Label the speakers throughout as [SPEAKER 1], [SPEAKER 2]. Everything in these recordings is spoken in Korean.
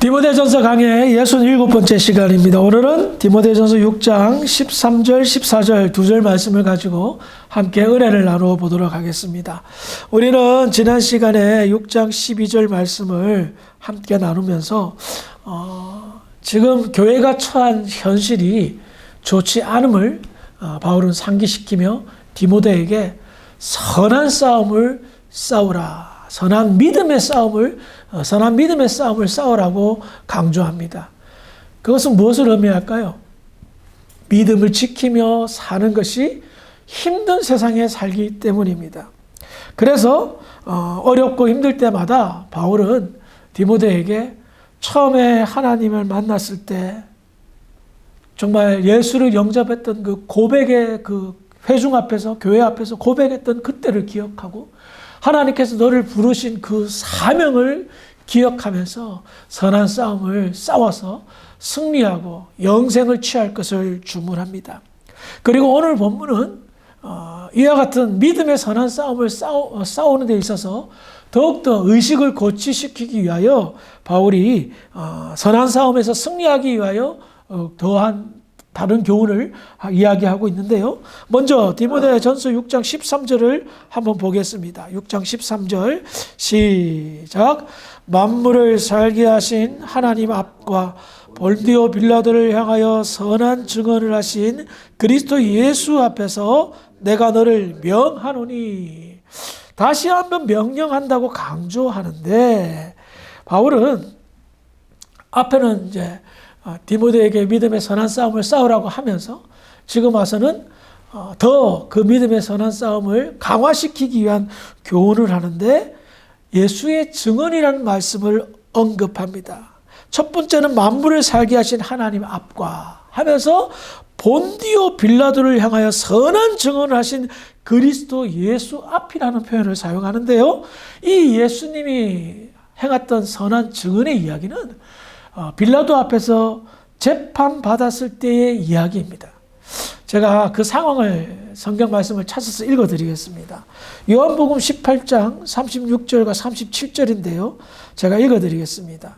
[SPEAKER 1] 디모데전서 강의 67번째 시간입니다. 오늘은 디모데전서 6장 13절, 14절 두 절 말씀을 가지고 함께 은혜를 나누어 보도록 하겠습니다. 우리는 지난 시간에 6장 12절 말씀을 함께 나누면서 어, 지금 교회가 처한 현실이 좋지 않음을 어, 바울은 상기시키며 디모데에게 선한 싸움을 싸우라. 선한 믿음의 싸움을 어, 선한 믿음의 싸움을 싸우라고 강조합니다. 그것은 무엇을 의미할까요? 믿음을 지키며 사는 것이 힘든 세상에 살기 때문입니다. 그래서 어, 어렵고 힘들 때마다 바울은 디모데에게 처음에 하나님을 만났을 때 정말 예수를 영접했던 그 고백의 그 회중 앞에서 교회 앞에서 고백했던 그때를 기억하고 하나님께서 너를 부르신 그 사명을 기억하면서 선한 싸움을 싸워서 승리하고 영생을 취할 것을 주문합니다. 그리고 오늘 본문은 어, 이와 같은 믿음의 선한 싸움을 싸우, 싸우는 데 있어서 더욱더 의식을 고치시키기 위하여 바울이 어, 선한 싸움에서 승리하기 위하여 어, 더한 다른 교훈을 이야기하고 있는데요. 먼저 디모데 전서 6장 13절을 한번 보겠습니다. 6장 13절 시작 만물을 살게 하신 하나님 앞과 볼디오 빌라도를 향하여 선한 증언을 하신 그리스도 예수 앞에서 내가 너를 명하노니 다시 한번 명령한다고 강조하는데 바울은 앞에는 이제 어, 디모데에게 믿음의 선한 싸움을 싸우라고 하면서 지금 와서는 어, 더그 믿음의 선한 싸움을 강화시키기 위한 교훈을 하는데 예수의 증언이라는 말씀을 언급합니다. 첫 번째는 만물을 살게 하신 하나님 앞과 하면서 본디오 빌라도를 향하여 선한 증언을 하신 그리스도 예수 앞이라는 표현을 사용하는데요. 이 예수님이 행했던 선한 증언의 이야기는 어, 빌라도 앞에서 재판 받았을 때의 이야기입니다. 제가 그 상황을 성경 말씀을 찾아서 읽어드리겠습니다. 요한복음 18장 36절과 37절인데요. 제가 읽어드리겠습니다.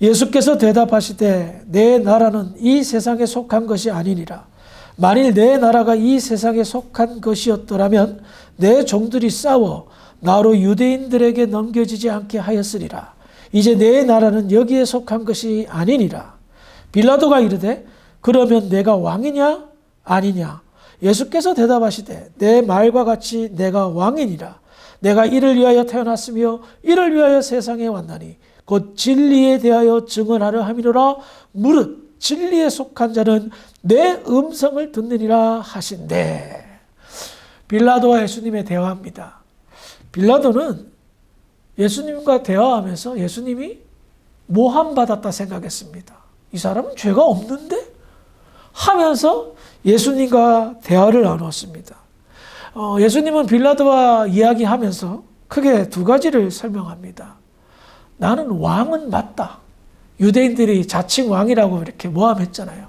[SPEAKER 1] 예수께서 대답하시되 내 나라는 이 세상에 속한 것이 아니니라. 만일 내 나라가 이 세상에 속한 것이었더라면 내 종들이 싸워 나로 유대인들에게 넘겨지지 않게 하였으리라. 이제 내 나라는 여기에 속한 것이 아니니라. 빌라도가 이르되 그러면 내가 왕이냐 아니냐 예수께서 대답하시되 내 말과 같이 내가 왕이니라. 내가 이를 위하여 태어났으며 이를 위하여 세상에 왔나니 곧 진리에 대하여 증언하려 함이로라 무릇 진리에 속한 자는 내 음성을 듣느니라 하신대. 빌라도와 예수님의 대화입니다. 빌라도는 예수님과 대화하면서 예수님이 모함받았다 생각했습니다. 이 사람은 죄가 없는데? 하면서 예수님과 대화를 나누었습니다. 어, 예수님은 빌라도와 이야기하면서 크게 두 가지를 설명합니다. 나는 왕은 맞다. 유대인들이 자칭 왕이라고 이렇게 모함했잖아요.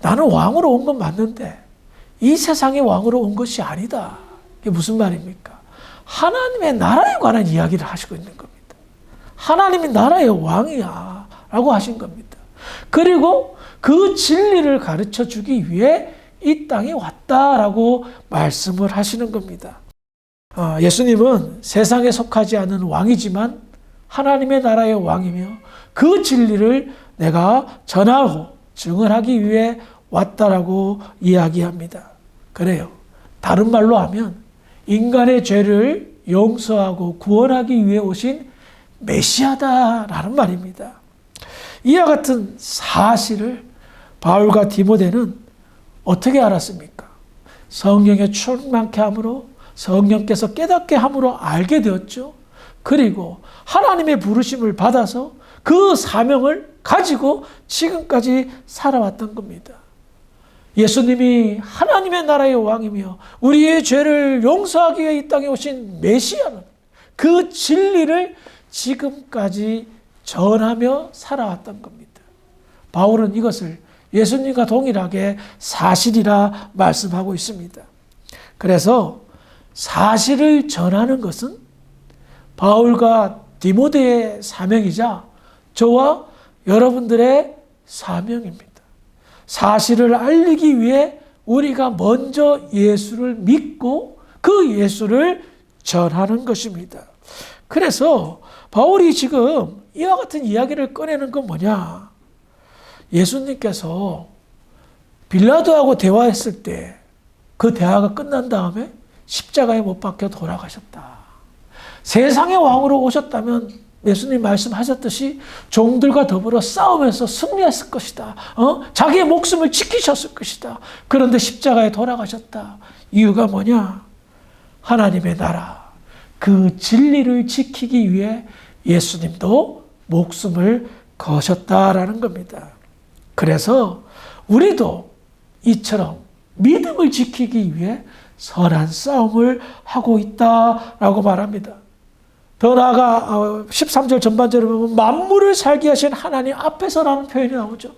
[SPEAKER 1] 나는 왕으로 온 건 맞는데 이 세상의 왕으로 온 것이 아니다. 이게 무슨 말입니까? 하나님의 나라에 관한 이야기를 하시고 있는 겁니다. 하나님이 나라의 왕이야. 라고 하신 겁니다. 그리고 그 진리를 가르쳐 주기 위해 이 땅에 왔다라고 말씀을 하시는 겁니다. 어, 예수님은 세상에 속하지 않은 왕이지만 하나님의 나라의 왕이며 그 진리를 내가 전하고 증언하기 위해 왔다라고 이야기합니다. 그래요. 다른 말로 하면 인간의 죄를 용서하고 구원하기 위해 오신 메시아다라는 말입니다. 이와 같은 사실을 바울과 디모데는 어떻게 알았습니까? 성령의 충만케 함으로 성령께서 깨닫게 함으로 알게 되었죠. 그리고 하나님의 부르심을 받아서 그 사명을 가지고 지금까지 살아왔던 겁니다. 예수님이 하나님의 나라의 왕이며 우리의 죄를 용서하기 위해 이 땅에 오신 메시아는 그 진리를 지금까지 전하며 살아왔던 겁니다. 바울은 이것을 예수님과 동일하게 사실이라 말씀하고 있습니다. 그래서 사실을 전하는 것은 바울과 디모데의 사명이자 저와 여러분들의 사명입니다. 사실을 알리기 위해 우리가 먼저 예수를 믿고 그 예수를 전하는 것입니다. 그래서 바울이 지금 이와 같은 이야기를 꺼내는 건 뭐냐? 예수님께서 빌라도하고 대화했을 때 그 대화가 끝난 다음에 십자가에 못 박혀 돌아가셨다. 세상의 왕으로 오셨다면 예수님 말씀하셨듯이 종들과 더불어 싸우면서 승리했을 것이다. 어? 자기의 목숨을 지키셨을 것이다. 그런데 십자가에 돌아가셨다. 이유가 뭐냐? 하나님의 나라. 그 진리를 지키기 위해 예수님도 목숨을 거셨다라는 겁니다. 그래서 우리도 이처럼 믿음을 지키기 위해 선한 싸움을 하고 있다라고 말합니다. 더 나아가 13절 전반절에 보면 만물을 살게 하신 하나님 앞에서라는 표현이 나오죠.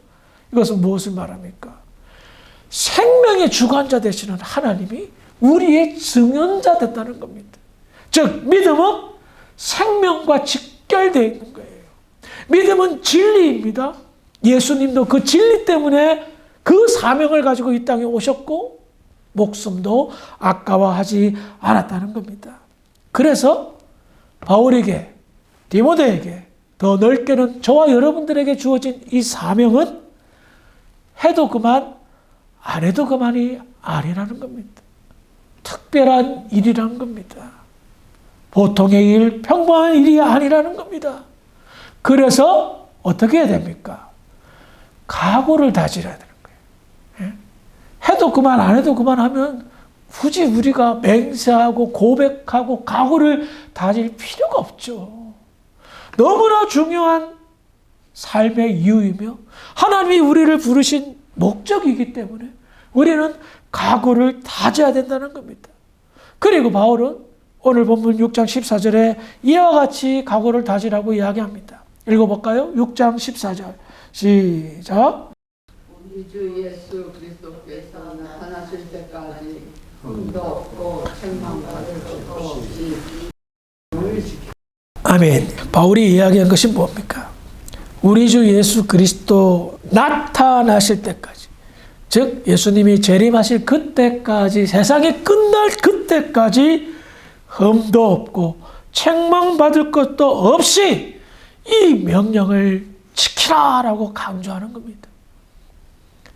[SPEAKER 1] 이것은 무엇을 말합니까? 생명의 주관자 되시는 하나님이 우리의 증언자 됐다는 겁니다. 즉 믿음은 생명과 직결되어 있는 거예요. 믿음은 진리입니다. 예수님도 그 진리 때문에 그 사명을 가지고 이 땅에 오셨고 목숨도 아까워하지 않았다는 겁니다. 그래서 바울에게 디모데에게 더 넓게는 저와 여러분들에게 주어진 이 사명은 해도 그만 안 해도 그만이 아니라는 겁니다. 특별한 일이라는 겁니다. 보통의 일, 평범한 일이 아니라는 겁니다. 그래서 어떻게 해야 됩니까? 각오를 다지려야 되는 거예요. 예? 해도 그만, 안 해도 그만 하면 굳이 우리가 맹세하고 고백하고 각오를 다질 필요가 없죠. 너무나 중요한 삶의 이유이며 하나님이 우리를 부르신 목적이기 때문에 우리는 각오를 다져야 된다는 겁니다. 그리고 바울은 오늘 본문 6장 14절에 이와 같이 각오를 다지라고 이야기합니다. 읽어볼까요? 6장 14절 시작
[SPEAKER 2] 우리 주 예수 그리스도께서 나타나실 때까지
[SPEAKER 1] 아멘. 바울이 이야기한 것이 뭡니까? 우리 주 예수 그리스도 나타나실 때까지, 즉 예수님이 재림하실 그때까지 세상이 끝날 그때까지 흠도 없고 책망받을 것도 없이 이 명령을 지키라라고 강조하는 겁니다.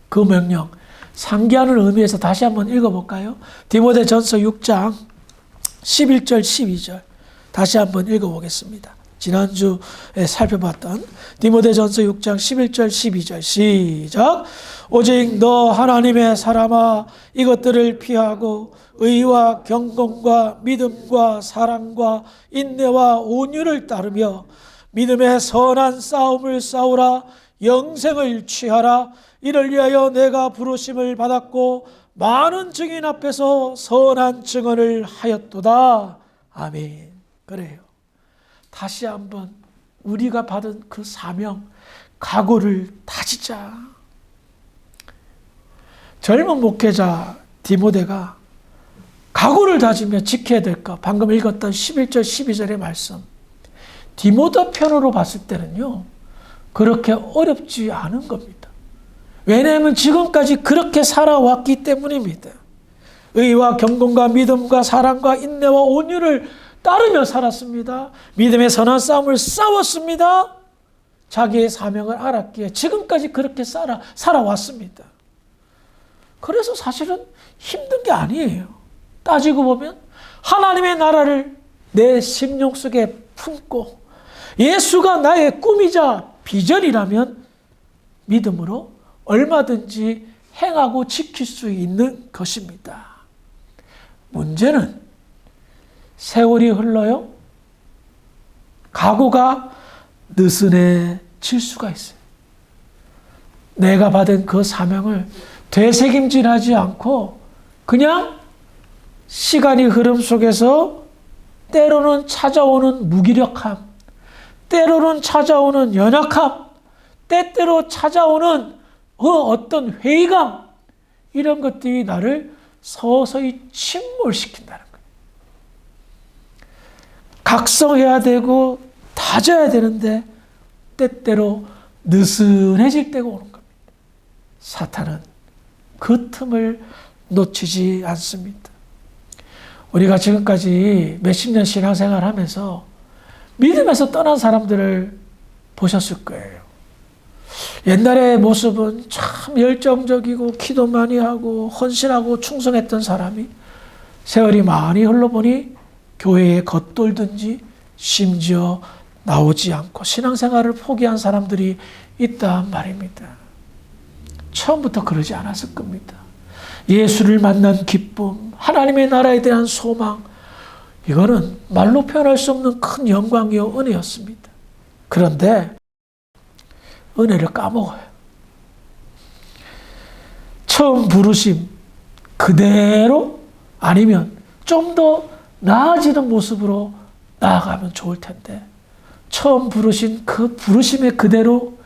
[SPEAKER 1] 그 명령 상기하는 의미에서 다시 한번 읽어볼까요? 디모데 전서 6장 11절 12절 다시 한번 읽어보겠습니다. 지난주에 살펴봤던 디모데전서 6장 11절 12절 시작 오직 너 하나님의 사람아 이것들을 피하고 의와 경건과 믿음과 사랑과 인내와 온유를 따르며 믿음의 선한 싸움을 싸우라 영생을 취하라 이를 위하여 내가 부르심을 받았고 많은 증인 앞에서 선한 증언을 하였도다. 아멘. 그래요. 다시 한번 우리가 받은 그 사명 각오를 다지자. 젊은 목회자 디모데가 각오를 다지며 지켜야 될것 방금 읽었던 11절 12절의 말씀. 디모데 편으로 봤을 때는요 그렇게 어렵지 않은 겁니다. 왜냐하면 지금까지 그렇게 살아왔기 때문입니다. 의와 경건과 믿음과 사랑과 인내와 온유를 따르며 살았습니다. 믿음의 선한 싸움을 싸웠습니다. 자기의 사명을 알았기에 지금까지 그렇게 살아, 살아왔습니다. 그래서 사실은 힘든 게 아니에요. 따지고 보면 하나님의 나라를 내 심령 속에 품고 예수가 나의 꿈이자 비전이라면 믿음으로 얼마든지 행하고 지킬 수 있는 것입니다. 문제는 세월이 흘러요. 각오가 느슨해질 수가 있어요. 내가 받은 그 사명을 되새김질하지 않고 그냥 시간이 흐름 속에서 때로는 찾아오는 무기력함, 때로는 찾아오는 연약함, 때때로 찾아오는 그 어떤 회의감, 이런 것들이 나를 서서히 침몰시킨다는 거예요. 각성해야 되고 다져야 되는데 때때로 느슨해질 때가 오는 겁니다. 사탄은 그 틈을 놓치지 않습니다. 우리가 지금까지 몇십 년 신앙생활 하면서 믿음에서 떠난 사람들을 보셨을 거예요. 옛날의 모습은 참 열정적이고 기도 많이 하고 헌신하고 충성했던 사람이 세월이 많이 흘러보니 교회에 겉돌든지 심지어 나오지 않고 신앙생활을 포기한 사람들이 있단 말입니다. 처음부터 그러지 않았을 겁니다. 예수를 만난 기쁨, 하나님의 나라에 대한 소망, 이거는 말로 표현할 수 없는 큰 영광이요, 은혜였습니다. 그런데 은혜를 까먹어요. 처음 부르심 그대로 아니면 좀 더 나아지는 모습으로 나아가면 좋을 텐데 처음 부르신 그 부르심의 그대로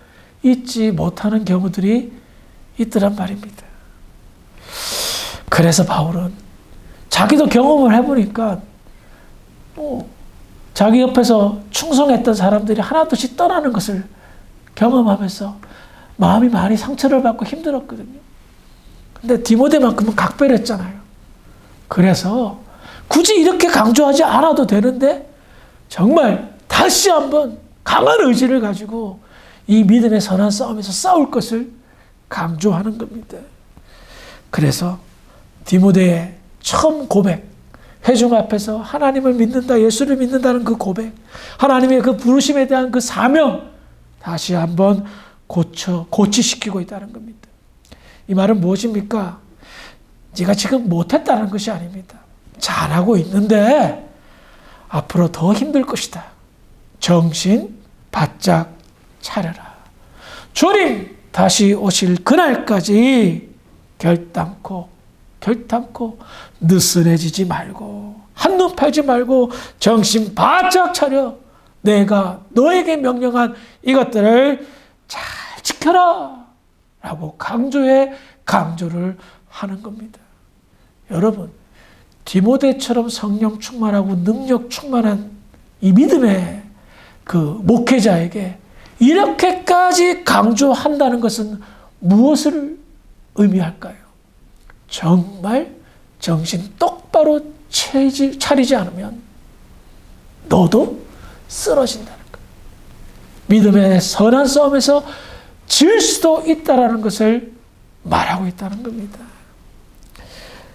[SPEAKER 1] 잊지 못하는 경우들이 있더란 말입니다. 그래서 바울은 자기도 경험을 해보니까 뭐 자기 옆에서 충성했던 사람들이 하나둘씩 떠나는 것을 경험하면서 마음이 많이 상처를 받고 힘들었거든요. 근데 디모데만큼은 각별했잖아요. 그래서 굳이 이렇게 강조하지 않아도 되는데 정말 다시 한번 강한 의지를 가지고 이 믿음의 선한 싸움에서 싸울 것을 강조하는 겁니다. 그래서 디모데의 처음 고백, 회중 앞에서 하나님을 믿는다, 예수를 믿는다는 그 고백, 하나님의 그 부르심에 대한 그 사명, 다시 한번 고쳐, 고치시키고 있다는 겁니다. 이 말은 무엇입니까? 네가 지금 못했다는 것이 아닙니다. 잘하고 있는데 앞으로 더 힘들 것이다. 정신 바짝 차려라. 주님 다시 오실 그날까지 결단코 결단코 느슨해지지 말고 한눈 팔지 말고 정신 바짝 차려 내가 너에게 명령한 이것들을 잘 지켜라 라고 강조해 강조를 하는 겁니다. 여러분 디모데처럼 성령 충만하고 능력 충만한 이 믿음의 그 목회자에게 이렇게까지 강조한다는 것은 무엇을 의미할까요? 정말 정신 똑바로 차리지, 않으면 너도 쓰러진다는 거예요. 믿음의 선한 싸움에서 질 수도 있다라는 것을 말하고 있다는 겁니다.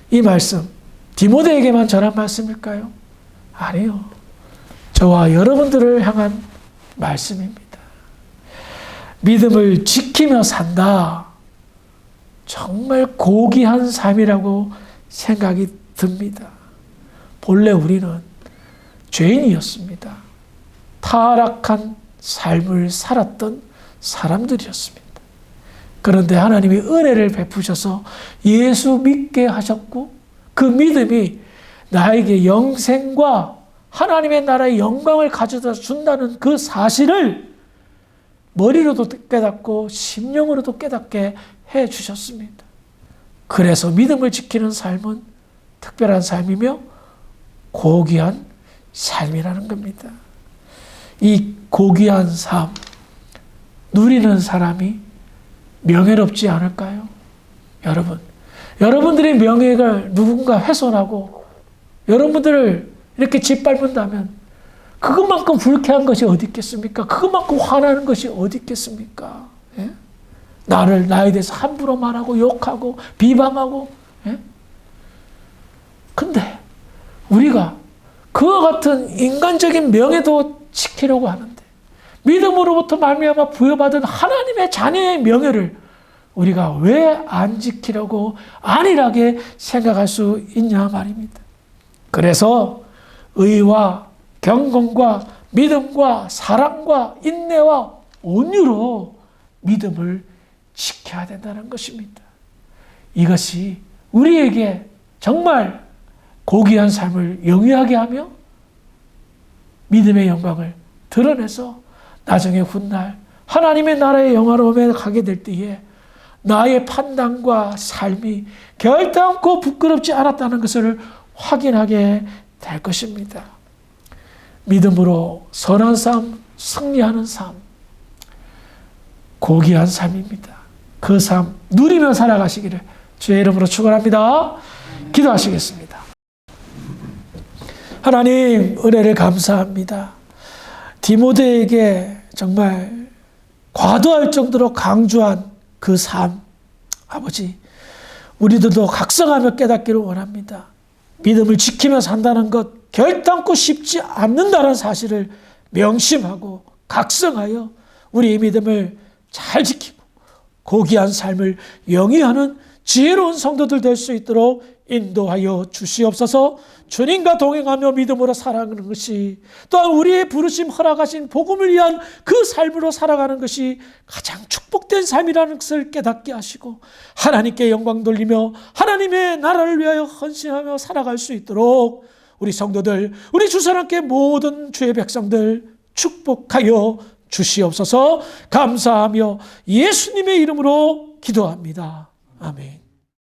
[SPEAKER 1] 이 말씀 디모데에게만 전한 말씀일까요? 아니요. 저와 여러분들을 향한 말씀입니다. 믿음을 지키며 산다. 정말 고귀한 삶이라고 생각이 듭니다. 본래 우리는 죄인이었습니다. 타락한 삶을 살았던 사람들이었습니다. 그런데 하나님이 은혜를 베푸셔서 예수 믿게 하셨고 그 믿음이 나에게 영생과 하나님의 나라의 영광을 가져다 준다는 그 사실을 머리로도 깨닫고 심령으로도 깨닫게 해 주셨습니다. 그래서 믿음을 지키는 삶은 특별한 삶이며 고귀한 삶이라는 겁니다. 이 고귀한 삶, 누리는 사람이 명예롭지 않을까요? 여러분, 여러분들의 명예가 누군가 훼손하고 여러분들을 이렇게 짓밟는다면 그것만큼 불쾌한 것이 어디 있겠습니까? 그것만큼 화나는 것이 어디 있겠습니까? 예? 나를 나에 대해서 함부로 말하고 욕하고 비방하고 예? 근데 우리가 그와 같은 인간적인 명예도 지키려고 하는데 믿음으로부터 말미암아 부여받은 하나님의 자녀의 명예를 우리가 왜 안 지키려고 안일하게 생각할 수 있냐 말입니다. 그래서 의와 경건과 믿음과 사랑과 인내와 온유로 믿음을 지켜야 된다는 것입니다. 이것이 우리에게 정말 고귀한 삶을 영위하게 하며 믿음의 영광을 드러내서 나중에 훗날 하나님의 나라의 영화로움에 가게 될 때에 나의 판단과 삶이 결단코 부끄럽지 않았다는 것을 확인하게 될 것입니다. 믿음으로 선한 삶, 승리하는 삶. 고귀한 삶입니다. 그 삶 누리며 살아가시기를 주의 이름으로 축원합니다. 기도하시겠습니다. 하나님 은혜를 감사합니다. 디모데에게 정말 과도할 정도로 강조한 그 삶, 아버지, 우리들도 각성하며 깨닫기를 원합니다. 믿음을 지키며 산다는 것 결단코 쉽지 않는다는 사실을 명심하고 각성하여 우리의 믿음을 잘 지키고 고귀한 삶을 영위하는 지혜로운 성도들 될 수 있도록 인도하여 주시옵소서 주님과 동행하며 믿음으로 살아가는 것이 또한 우리의 부르심 허락하신 복음을 위한 그 삶으로 살아가는 것이 가장 축복된 삶이라는 것을 깨닫게 하시고 하나님께 영광 돌리며 하나님의 나라를 위하여 헌신하며 살아갈 수 있도록 우리 성도들, 우리 주사람께 모든 주의 백성들 축복하여 주시옵소서 감사하며 예수님의 이름으로 기도합니다. 아멘.